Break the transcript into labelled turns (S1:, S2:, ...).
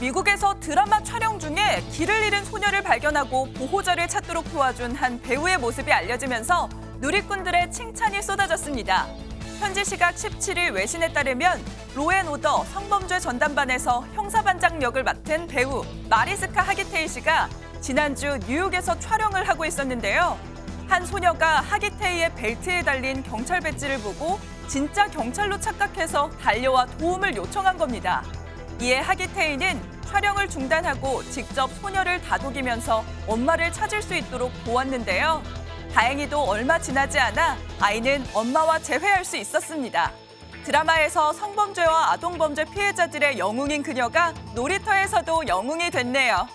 S1: 미국에서 드라마 촬영 중에 길을 잃은 소녀를 발견하고 보호자를 찾도록 도와준 한 배우의 모습이 알려지면서 누리꾼들의 칭찬이 쏟아졌습니다. 현지 시각 17일 외신에 따르면 로앤오더 성범죄 전담반에서 형사반장 역을 맡은 배우 마리스카 하기테이 씨가 지난주 뉴욕에서 촬영을 하고 있었는데요. 한 소녀가 하기테이의 벨트에 달린 경찰 배지를 보고 진짜 경찰로 착각해서 달려와 도움을 요청한 겁니다. 이에 하기테이는 촬영을 중단하고 직접 소녀를 다독이면서 엄마를 찾을 수 있도록 도왔는데요. 다행히도 얼마 지나지 않아 아이는 엄마와 재회할 수 있었습니다. 드라마에서 성범죄와 아동범죄 피해자들의 영웅인 그녀가 놀이터에서도 영웅이 됐네요.